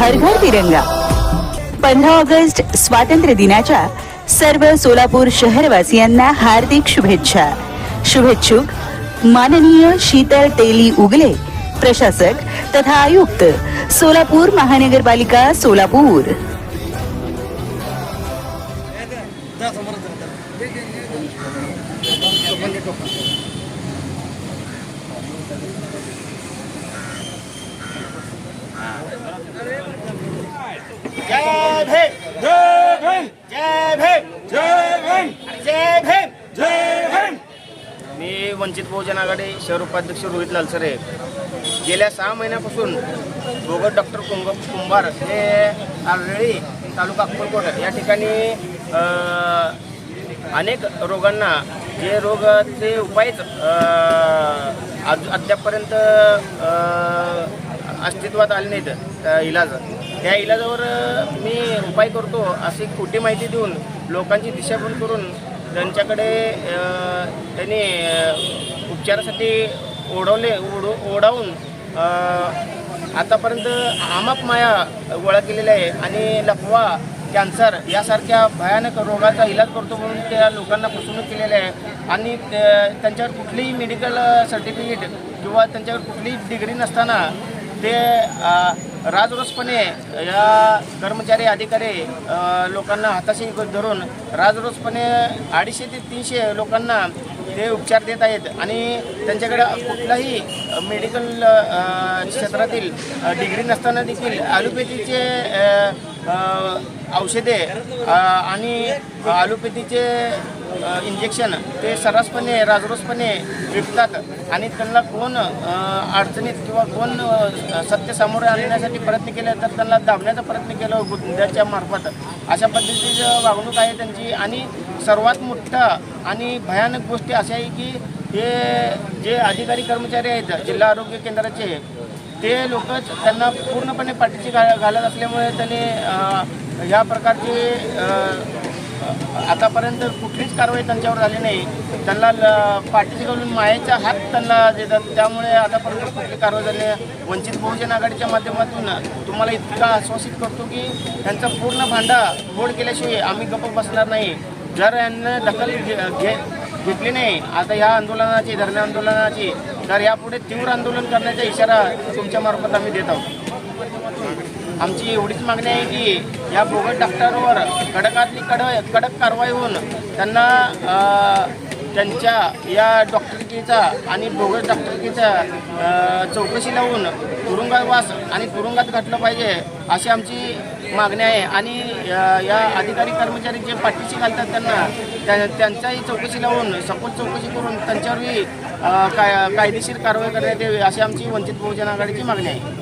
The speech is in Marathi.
हर घर तिरंगा। पंधरा ऑगस्ट स्वातंत्र्य दिनाच्या सर्व सोलापूर शहरवासियांना हार्दिक शुभेच्छा। शुभेच्छुक माननीय शीतल तेली उगले प्रशासक तथा आयुक्त सोलापूर महानगरपालिका सोलापूर मी वंचित बहुजन आघाडी शहर उपाध्यक्ष रोहित लालसरे गेल्या सहा महिन्यापासून दोघं डॉक्टर कुंभ कुंभार हे आरळी तालुका अक्कलकोट या ठिकाणी अनेक रोगांना जे रोग ते उपायच अ, आज अद्यापपर्यंत अस्तित्वात आले नाहीत इलाज. त्या इलाजावर मी उपाय करतो अशी खोटी माहिती देऊन लोकांची दिशाभूल करून त्यांच्याकडे त्यांनी उपचारासाठी ओढवले ओढ ओढावून आतापर्यंत आमाप माया गोळा केलेल्या आहे आणि लफवा कॅन्सर यासारख्या भयानक रोगाचा इलाज करतो म्हणून त्या लोकांना फसवणूक केलेली आहे. आणि त्यांच्यावर कुठलीही मेडिकल सर्टिफिकेट किंवा त्यांच्यावर कुठलीही डिग्री नसताना ते राजरोसपणे या कर्मचारी अधिकारी लोकांना हाताशी धरून राजरोसपणे अडीचशे ते तीनशे लोकांना ते उपचार देत आहेत. आणि त्यांच्याकडे कुठलाही मेडिकल क्षेत्रातील डिग्री नसताना देखील ॲलोपॅथीचे औषधे आणि ॲलोपॅथीचे इंजेक्शन ते सर्रासपणे राजरोसपणे विकतात. आणि त्यांना कोण अडचणीत किंवा कोण सत्य सामोरे आणण्यासाठी प्रयत्न केले तर त्यांना दाबण्याचा प्रयत्न केला गुंड्याच्या मार्फत. अशा पद्धतीची वागणूक आहे त्यांची. आणि सर्वात मोठा आणि भयानक गोष्टी अशा आहे की हे जे अधिकारी कर्मचारी आहेत जिल्हा आरोग्य केंद्राचे ते लोक त्यांना पूर्णपणे पाठीची घा घालत असल्यामुळे त्यांनी ह्या प्रकारचे आतापर्यंत कुठलीच कारवाई त्यांच्यावर झाली नाही. त्यांना ल- पाठीशी घालून मायेचा हात त्यांना देतात. त्यामुळे आतापर्यंत कुठली कारवाई झाली नाही. वंचित बहुजन आघाडीच्या माध्यमातून तुम्हाला इतका आश्वासित करतो की त्यांचा पूर्ण भांडा गोड केल्याशिवाय आम्ही गप्प बसणार नाही. जर यांना दखल घे घे- घेतली नाही आता ह्या आंदोलनाची धरणे आंदोलनाची तर यापुढे तीव्र आंदोलन करण्याचा इशारा तुमच्या मार्फत आम्ही देत आहोत. आमची एवढीच मागणी आहे की या बोगस डॉक्टरवर कडकातली कडक कडक कारवाई होऊन त्यांना त्यांच्या या डॉक्टरकीचा आणि बोगस डॉक्टरकीचा चौकशी लावून तुरुंगवास आणि तुरुंगात घातलं पाहिजे अशी आमची मागणी आहे. आणि या अधिकारी कर्मचारी जे पाठीशी घालतात त्यांना त्या त्यांचाही चौकशी लावून सपोज चौकशी करून त्यांच्यावरही काय कायदेशीर कारवाई करण्यात यावी अशी आमची वंचित बहुजन आघाडीची मागणी आहे.